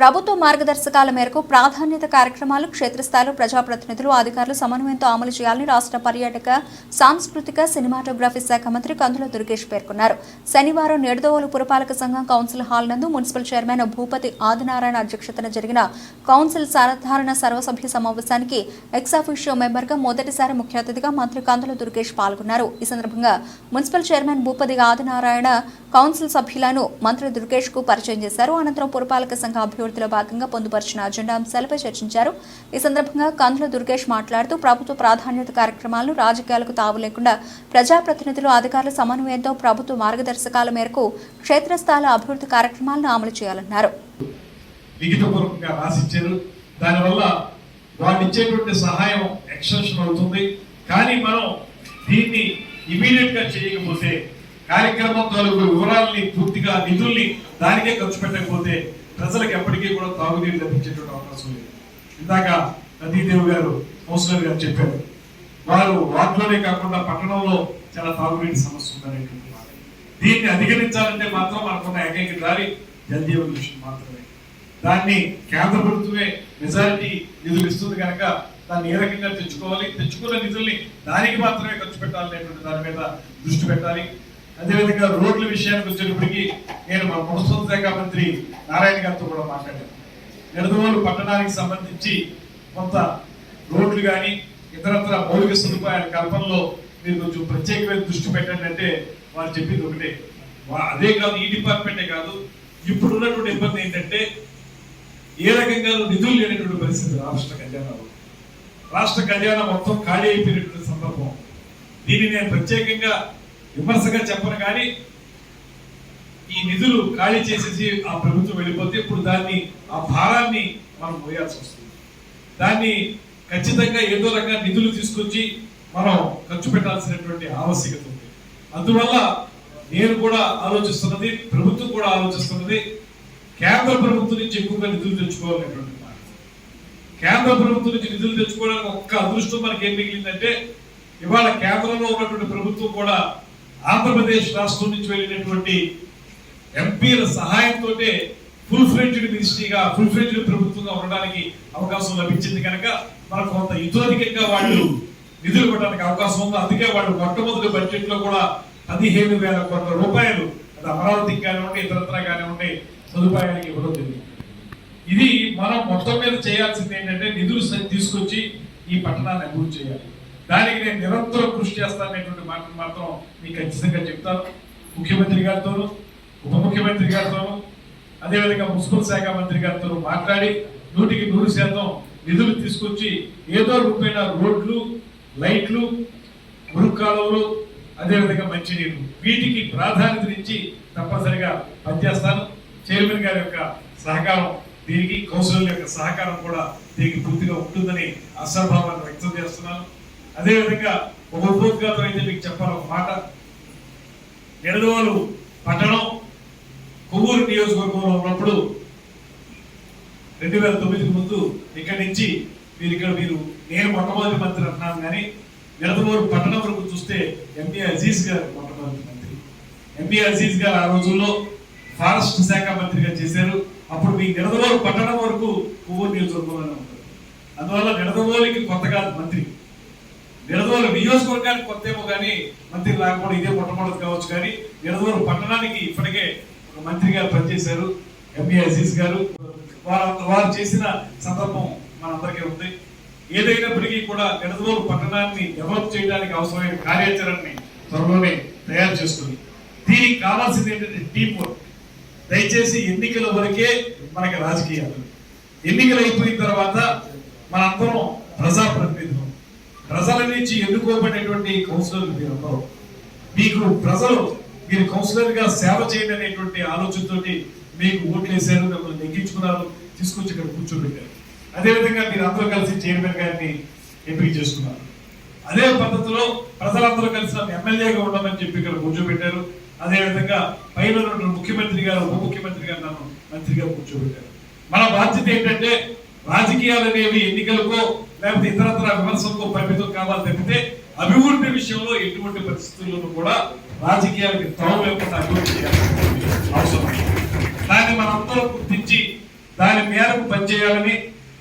ప్రభుత్వ మార్గదర్శకాల మేరకు ప్రాధాన్యత కార్యక్రమాలు క్షేత్రస్థాయిలో ప్రజాప్రతినిధులు అధికారులు సమన్వయంతో అమలు చేయాలని రాష్ట్ర పర్యాటక సాంస్కృతిక సినిమాటోగ్రఫీ శాఖ మంత్రి కందుల దుర్గేష్ పేర్కొన్నారు. శనివారం నిడదవోలు పురపాలక సంఘం కౌన్సిల్ హాల్ నందు మున్సిపల్ చైర్మన్ భూపతి ఆదినారాయణ అధ్యక్షతన జరిగిన కౌన్సిల్ సాధారణ సర్వసభ్య సమావేశానికి ఎక్సాఫిషియో మెంబర్గా మొదటిసారి ముఖ్య అతిథిగా మంత్రి కందుల దుర్గేష్ పాల్గొన్నారు. ఈ సందర్భంగా municipal chairman Bhupathi Adinarayana council సభ్యులను మంత్రి దుర్గేష్కు పరిచయం చేశారు. అనంతరం పురపాలక సంఘ అభివృద్ధిలో భాగంగా పొందుపరిచిన అజెండా అంశాలపై చర్చించారు. ఈ సందర్భంగా కందుల దుర్గేష్ మాట్లాడుతూ ప్రభుత్వ ప్రాధాన్యత కార్యక్రమాలను రాజకీయాలకు తావు లేకుండా ప్రజాప్రతినిధులు అధికారుల సమన్వయంతో ప్రభుత్వ మార్గదర్శకాల మేరకు క్షేత్రస్థాయిల అభివృద్ధి కార్యక్రమాలను అమలు చేయాలన్నారు. లిఖితపూర్వకంగా రాసిచ్చారు. దానివల్ల వాళ్ళు ఇచ్చేటువంటి సహాయం ఎక్స్టెన్షన్ అవుతుంది. కానీ మనం దీన్ని ఇమీడియట్గా చేయకపోతే కార్యక్రమం తాలూకు వివరాలని పూర్తిగా నిధుల్ని దానికే ఖర్చు పెట్టకపోతే ప్రజలకు ఎప్పటికీ కూడా తాగునీరు లభించేటువంటి అవకాశం లేదు. ఇందాక నదీదేవి గారు కౌన్సిలర్ గారు చెప్పారు వారు వాటిలోనే కాకుండా పట్టణంలో చాలా తాగునీటి సమస్య ఉందనేటువంటి మాట. దీన్ని అధిగమించాలంటే మాత్రం మనకున్న ఏకైక దారి జల్ మిషన్ మాత్రమే. దాన్ని కేంద్ర ప్రభుత్వమే మెజారిటీ నిధులు ఇస్తుంది కనుక దాన్ని ఏ రకంగా తెచ్చుకోవాలి తెచ్చుకున్న నిధుల్ని దానికి మాత్రమే ఖర్చు పెట్టాలనేటువంటి దాని మీద దృష్టి పెట్టాలి. అదేవిధంగా రోడ్ల విషయానికి వచ్చేటప్పటికి నేను మా ప్రభుత్వ శాఖ మంత్రి నారాయణ గారితో కూడా మాట్లాడాను. నిడదవోలు పట్టణానికి సంబంధించి కొంత రోడ్లు కానీ ఇతరత్ర మౌలిక సదుపాయాల కల్పనలో మీరు కొంచెం ప్రత్యేకమైన దృష్టి పెట్టండి అంటే వారు చెప్పింది ఒకటే. అదే కాదు ఈ డిపార్ట్మెంటే కాదు ఇప్పుడు ఉన్నటువంటి ఇబ్బంది ఏంటంటే ఏ రకంగా నిధులు లేనటువంటి పరిస్థితి రాష్ట్ర కళ్యాణంలో రాష్ట్ర కళ్యాణం మొత్తం ఖాళీ అయిపోయినటువంటి సందర్భం. దీన్ని నేను ప్రత్యేకంగా విమర్శగా చెప్పను కానీ ఈ నిధులు ఖాళీ చేసేసి ఆ ప్రభుత్వం వెళ్ళిపోతే ఇప్పుడు దాన్ని ఆ భారాన్ని మనం మోయాల్సి వస్తుంది. దాన్ని ఖచ్చితంగా ఏదో రకంగా నిధులు తీసుకొచ్చి మనం ఖర్చు పెట్టాల్సినటువంటి ఆవశ్యకత ఉంది. అందువల్ల నేను కూడా ఆలోచిస్తున్నది ప్రభుత్వం కూడా ఆలోచిస్తున్నది కేంద్ర ప్రభుత్వం నుంచి ఎక్కువగా నిధులు తెచ్చుకోవాలనేటువంటి మాట. కేంద్ర ప్రభుత్వం నుంచి నిధులు తెచ్చుకోవడానికి ఒక్క అదృష్టం మనకి ఏం మిగిలిందంటే ఇవాళ కేంద్రంలో ఉన్నటువంటి ప్రభుత్వం కూడా ఆంధ్రప్రదేశ్ రాష్ట్రం నుంచి వెళ్ళినటువంటి ఎంపీల సహాయంతో ఫుల్ ఫ్లెడ్జ్డ్ మినిస్ట్రీగా ఫుల్ ఫ్లెడ్జ్డ్ ప్రభుత్వంగా ఉండడానికి అవకాశం లభించింది కనుక మనకు కొంత ఇతోధికంగా వాళ్ళు నిధులు ఇవ్వడానికి అవకాశం ఉంది. అందుకే వాళ్ళు మొట్టమొదటి బడ్జెట్లో కూడా పదిహేను వేల కోట్ల రూపాయలు అది అమరావతికి కానివ్వండి ఇతరత్ర కానివ్వండి సదుపాయానికి ఇవ్వడం జరిగింది. ఇది మనం మొత్తం మీద చేయాల్సింది ఏంటంటే నిధులు తీసుకొచ్చి ఈ పట్టణాన్ని అభివృద్ధి చేయాలి. దానికి నేను నిరంతరం కృషి చేస్తాననేటువంటి మాట మాత్రం మీకు ఖచ్చితంగా చెప్తాను. ముఖ్యమంత్రి గారితోనూ ఉప ముఖ్యమంత్రి గారితోనూ అదేవిధంగా మున్సిపల్ శాఖ మంత్రి గారితో మాట్లాడి నూటికి నూరు శాతం నిధులు తీసుకొచ్చి ఏదో రూపైన రోడ్లు లైట్లు మురుక్కాలువలు అదేవిధంగా మంచినీరు వీటికి ప్రాధాన్యత ఇచ్చి తప్పనిసరిగా పనిచేస్తాను. చైర్మన్ గారి యొక్క సహకారం దీనికి కౌన్సిలర్ యొక్క సహకారం కూడా దీనికి పూర్తిగా ఉంటుందని అసంభావాన్ని వ్యక్తం చేస్తున్నాను. అదేవిధంగా ఒక ఉపోద్ఘాతం అయితే మీకు చెప్పాలి ఒక మాట. నిడదవోలు పట్టణం కొవ్వూరు నియోజకవర్గంలో ఉన్నప్పుడు రెండు వేల తొమ్మిదికి ముందు ఇక్కడి నుంచి మీరు ఇక్కడ మీరు నేను మొట్టమొదటి మంత్రి అంటున్నాను కానీ నిడదవోలు పట్టణం వరకు చూస్తే ఎంపీ అజీజ్ గారు మొట్టమొదటి మంత్రి. ఎంపీ అజీజ్ గారు ఆ రోజుల్లో ఫారెస్ట్ శాఖ మంత్రిగా చేశారు. అప్పుడు మీ నిడదవోలు పట్టణం వరకు కొవ్వూరు నియోజకవర్గంలోనే ఉంటారు అందువల్ల నిడదవోలికి కొత్తగా మంత్రి. నిడదవోలు నియోజకవర్గానికి కొత్త ఏమో కానీ మంత్రి రాకపోవడం ఇదే మొట్టమొదటి కావచ్చు కానీ నిడదవోలు పట్టణానికి ఇప్పటికే ఒక గారు పనిచేశారు. ఎంపీ అజీజ్ గారు. వారు వారు చేసిన సందర్భం మనందరికీ ఉంది. ఏదైనప్పటికీ కూడా నిడదవోలు పట్టణాన్ని డెవలప్ చేయడానికి అవసరమైన కార్యాచరణని త్వరలోనే తయారు చేస్తుంది. దీనికి కావాల్సింది ఏంటంటే టీం వర్క్ దయచేసి ఎన్నికల వరకే మనకి రాజకీయాలు. ఎన్నికలు అయిపోయిన తర్వాత మనందరం ప్రజాప్రతినిధులు. ప్రజల నుంచి ఎన్నుకోబడినటువంటి కౌన్సిలర్లు అన్నారు మీకు ప్రజలు మీరు కౌన్సిలర్గా సేవ చేయండి అనేటువంటి ఆలోచనతోటి మీకు ఓట్లు వేశారు మిమ్మల్ని నెగ్గించుకున్నారు తీసుకొచ్చి ఇక్కడ కూర్చోబెట్టారు. అదేవిధంగా మీరు అందరూ కలిసి చైర్మన్ గారిని ఎంపిక చేసుకున్నారు. అదే పద్ధతిలో ప్రజలందరూ కలిసి ఎమ్మెల్యేగా ఉండమని చెప్పి ఇక్కడ కూర్చోబెట్టారు. అదేవిధంగా పైన ముఖ్యమంత్రి గారు ఉప ముఖ్యమంత్రి గారు నన్ను మంత్రిగా కూర్చోబెట్టారు. మన బాధ్యత ఏంటంటే రాజకీయాలు అనేవి ఎన్నికలకో లేకపోతే ఇతరత్ర విమర్శలకో పరిమితం కావాలి తప్పితే అభివృద్ధి విషయంలో ఎటువంటి పరిస్థితుల్లోనూ కూడా రాజకీయాలకి త్రోవ లేకుండా అభివృద్ధి చేయాల్సిన అవసరం దాన్ని మనందరం గుర్తించి దాని మేరకు పనిచేయాలని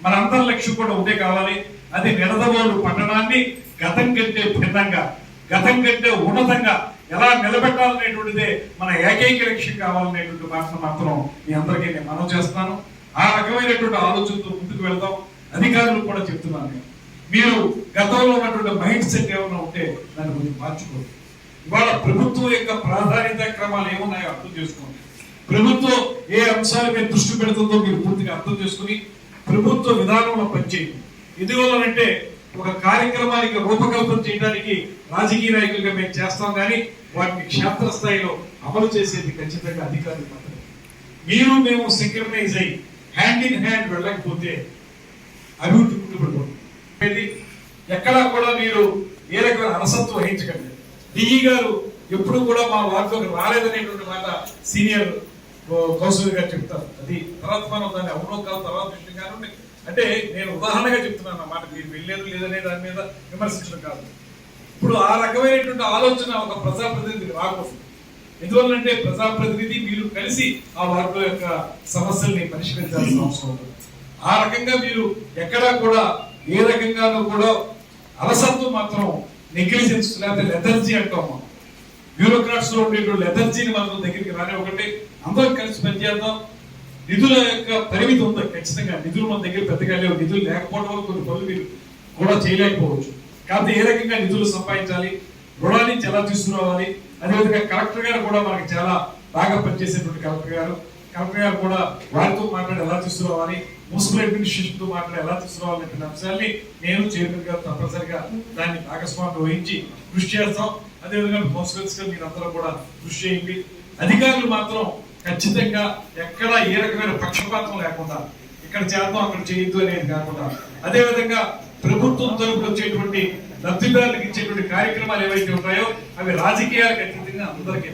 మనందరి లక్ష్యం కూడా ఉండే కావాలి. అది నిడదవోలు పట్టణాన్ని గతం కంటే భిన్నంగా గతం కంటే ఉన్నతంగా ఎలా నిలబెట్టాలనేటువంటిదే మన ఏకైక లక్ష్యం కావాలనేటువంటి మాటను మాత్రం మీ అందరికీ నేను మనం చేస్తున్నాను. ఆ రకమైనటువంటి ఆలోచనతో ముందుకు వెళ్దాం. అధికారులు కూడా చెప్తున్నాను నేను మీరు గతంలో ఉన్నటువంటి మైండ్ సెట్ ఏమైనా ఉంటే దాన్ని కొంచెం మార్చుకోండి. ఇవాళ ప్రభుత్వం యొక్క ప్రాధాన్యత క్రమాలు ఏమున్నాయో అర్థం చేసుకోండి. ప్రభుత్వం ఏ అంశాల మీద దృష్టి పెడుతుందో మీరు పూర్తిగా అర్థం చేసుకుని ప్రభుత్వ విధానంలో పనిచేయండి. ఎందువల్లనంటే ఒక కార్యక్రమానికి రూపకల్పన చేయడానికి రాజకీయ నాయకులుగా మేము చేస్తాం కానీ వాటిని క్షేత్రస్థాయిలో అమలు చేసేది ఖచ్చితంగా అధికారులు మాత్రమే. మీరు మేము సింక్రనైజ్ అయ్యి హ్యాండ్ ఇన్ హ్యాండ్ వెళ్ళకపోతే అభివృద్ధి కుంటుపడిపోతుంది ఎక్కడా కూడా మీరు ఏ రకమైన అలసత్వం వహించకండి. డిఈ గారు ఎప్పుడు కూడా మా వార్తలోకి రాలేదనేటువంటి మాట సీనియర్ కౌన్సిలర్ గారు చెప్తారు. అది తర్వాత మనం దాన్ని అవునో కాదు తర్వాత విషయం అంటే నేను ఉదాహరణగా చెప్తున్నాను అన్నమాట. మీరు వెళ్ళారు లేదనే దాని మీద విమర్శించడం కాదు. ఇప్పుడు ఆ రకమైనటువంటి ఆలోచన ఒక ప్రజాప్రతినిధికి రాకూడదు. ఎందువల్లంటే ప్రజాప్రతినిధి మీరు కలిసి ఆ వార్డు యొక్క సమస్యల్ని పరిష్కరించాల్సిన అవసరం ఉంది. ఆ రకంగా మీరు ఎక్కడా కూడా ఏ రకంగానూ కూడా అలసత్వం మాత్రం నెగ్లిజెన్స్ లేకపోతే లెథర్జీ అంటాం మనం. బ్యూరోక్రాట్స్లో ఉండేటువంటి లెథర్జీని మాత్రం దగ్గరికి రానివ్వకండి అందరం కలిసి పనిచేద్దాం. నిధుల యొక్క పరిమితి ఉంది? ఖచ్చితంగా. నిధులు మన దగ్గర పెద్దగా లేవు. నిధులు లేకపోవడం వల్ల కొన్ని పనులు మీరు కూడా చేయలేకపోవచ్చు. కాబట్టి ఏ రకంగా నిధులు సంపాదించాలి? రుణాన్ని ఎలా తీసుకురావాలి? అదేవిధంగా కలెక్టర్ గారు కూడా మనకి చాలా బాగా పనిచేసేటువంటి కలెక్టర్ గారు. కలెక్టర్ గారు కూడా వారితో మాట్లాడి ఎలా తీసుకురావాలి మున్సిపల్ అడ్మినిస్ట్రేషన్తో మాట్లాడి ఎలా తీసుకురావాలనే అంశాన్ని నేను చైర్మన్ గారు తప్పనిసరిగా దాన్ని భాగస్వామ్యం వహించి కృషి చేస్తాం. అదేవిధంగా మున్సిపల్స్గా మీరు కూడా కృషి చేయండి. అధికారులు మాత్రం ఖచ్చితంగా ఎక్కడ ఏ రకమైన పక్షపాతం లేకుండా ఇక్కడ చేద్దాం అక్కడ చేయొద్దు అనేది కాకుండా అదేవిధంగా ప్రభుత్వం తరపున వచ్చేటువంటి లబ్ధిదారులకు ఇచ్చేటువంటి కార్యక్రమాలు ఏవైతే ఉంటాయో అవి రాజకీయాలకు అతీతంగా అందరికీ